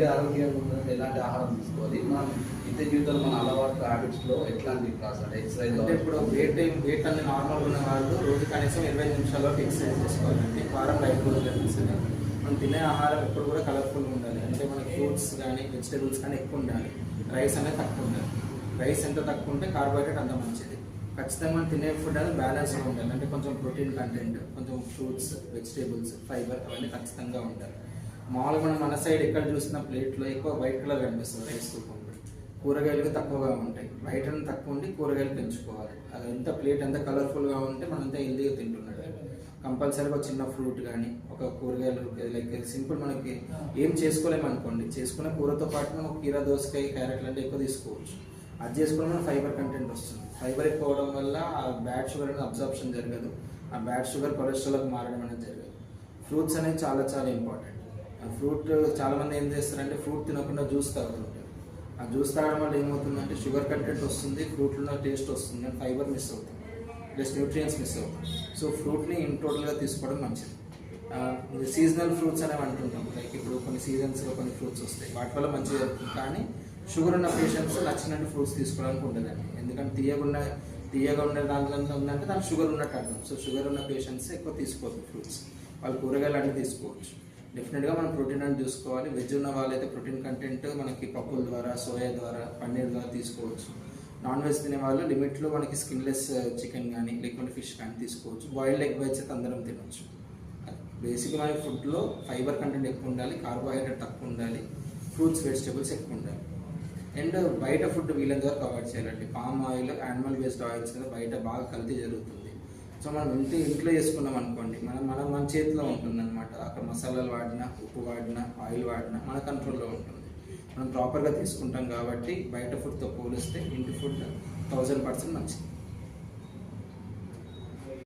ఉంటే ఆరోగ్యంగా ఉండాలంటే ఎలాంటి ఆహారం తీసుకోవాలి? మనం నిత్య జీవితంలో మన అలవాటు హ్యాబిట్స్లో ఎట్లాంటి ప్రాసెస్? ఎక్సర్సైజ్ అంటే ఇప్పుడు వెయిట్ వెయిట్ అన్ని నార్మల్ ఉన్న వాళ్ళు రోజు కనీసం ఇరవై నిమిషాల్లో ఎక్సర్సైజ్ చేసుకోవాలండి వారం రోజులు కనిపిస్తుంది మనం తినే ఆహారం ఎప్పుడు కూడా కలర్ఫుల్గా ఉండాలి. అంటే మనకి ఫ్రూట్స్ కానీ వెజిటేబుల్స్ కానీ ఎక్కువ ఉండాలి. రైస్ అనేది తక్కువ ఉండాలి. రైస్ ఎంత తక్కువ ఉంటే కార్బోహైడ్రేట్ అంత మంచిది. ఖచ్చితంగా మనం తినే ఫుడ్ అనేది బ్యాలెన్స్గా ఉండాలి. అంటే కొంచెం ప్రోటీన్ కంటెంట్ కొంచెం ఫ్రూట్స్ వెజిటేబుల్స్ ఫైబర్ అవన్నీ ఖచ్చితంగా ఉండాలి. మామూలుగా మనం మన సైడ్ ఎక్కడ చూసిన ప్లేట్లో ఎక్కువ వైట్ కలర్ కనిపిస్తుంది రైస్ కుక్కర్ కూరగాయలు తక్కువగా ఉంటాయి. బయట తక్కువ ఉండి కూరగాయలు పెంచుకోవాలి. అది ఎంత ప్లేట్ ఎంత కలర్ఫుల్గా ఉంటే మనంతా హెల్దీగా తింటున్నాడు. కంపల్సరీగా ఒక చిన్న ఫ్రూట్ కానీ ఒక కూరగాయలు లైక్ సింపుల్ మనకి ఏం చేసుకోలేము అనుకోండి. చేసుకున్న కూరతో పాటు మనం కీరా దోసకాయ క్యారెట్ లాంటివి ఎక్కువ తీసుకోవచ్చు. అది చేసుకోవడం మనం ఫైబర్ కంటెంట్ వస్తుంది. ఫైబర్ ఎక్కువ అవడం వల్ల ఆ బ్యాడ్ షుగర్ అనేది అబ్జార్ప్షన్ జరగదు. ఆ బ్యాడ్ షుగర్ కొలెస్ట్రాల్కి మారడం అనేది జరగదు. ఫ్రూట్స్ అనేవి చాలా చాలా ఇంపార్టెంట్ ఫ్రూట్ చాలా మంది ఏం చేస్తారంటే ఫ్రూట్ తినకుండా జ్యూస్ తాగుతుంటారు. ఆ జ్యూస్ తాగడం వల్ల ఏమవుతుందంటే షుగర్ కంటెంట్ వస్తుంది ఫ్రూట్లో టేస్ట్ వస్తుంది అండ్ ఫైబర్ మిస్ అవుతుంది. ప్లస్ న్యూట్రియన్స్ మిస్ అవుతుంది. సో ఫ్రూట్ని ఇన్ టోటల్గా తీసుకోవడం మంచిది. సీజనల్ ఫ్రూట్స్ అనేవి అంటుంటాం. లైక్ ఇప్పుడు కొన్ని సీజన్స్లో కొన్ని ఫ్రూట్స్ వస్తాయి. వాటి వల్ల మంచిగా జరుగుతుంది. కానీ షుగర్ ఉన్న పేషెంట్స్ నచ్చినట్టు ఫ్రూట్స్ తీసుకోవడానికి ఉండదండి. ఎందుకంటే తీయకుండా తీయగా ఉండే దాంట్లో ఉందంటే దానికి షుగర్ ఉన్నట్టు అర్థం. సో షుగర్ ఉన్న పేషెంట్స్ ఎక్కువ తీసుకోవద్దు ఫ్రూట్స్. వాళ్ళు కూరగాయలు అన్నీ తీసుకోవచ్చు. డెఫినెట్గా మనం ప్రోటీన్ అని చూసుకోవాలి. వెజ్ ఉన్న వాళ్ళైతే ప్రోటీన్ కంటెంట్ మనకి పప్పుల ద్వారా సోయా ద్వారా పన్నీర్ ద్వారా తీసుకోవచ్చు. నాన్ వెజ్ తినే వాళ్ళు లిమిట్లో మనకి స్కిన్లెస్ uh, చికెన్ కానీ లేకుంటే ఫిష్ కానీ తీసుకోవచ్చు. బాయిల్డ్ ఎగ్ వైజ్ అయితే అందరం తినవచ్చు బేసిక్గా మన ఫుడ్లో ఫైబర్ కంటెంట్ ఎక్కువ ఉండాలి కార్బోహైడ్రేట్ తక్కువ ఉండాలి ఫ్రూట్స్ వెజిటేబుల్స్ ఎక్కువ ఉండాలి. అండ్ బయట ఫుడ్ వీళ్ళందరూ అవాయిడ్ చేయాలండి. Palm oil animal based oils కదా బయట బాగా కల్తీ జరుగుతుంది. సో మనం ఇంటి ఇంట్లో చేసుకున్నాం అనుకోండి మనం మనం మన చేతిలో ఉంటుంది అనమాట అక్కడ మసాలాలు వాడినా ఉప్పు వాడినా ఆయిల్ వాడినా మన కంట్రోల్లో ఉంటుంది. మనం ప్రాపర్గా తీసుకుంటాం కాబట్టి బయట ఫుడ్తో పోలిస్తే ఇంటి ఫుడ్ థౌజండ్ పర్సెంట్ మంచిది.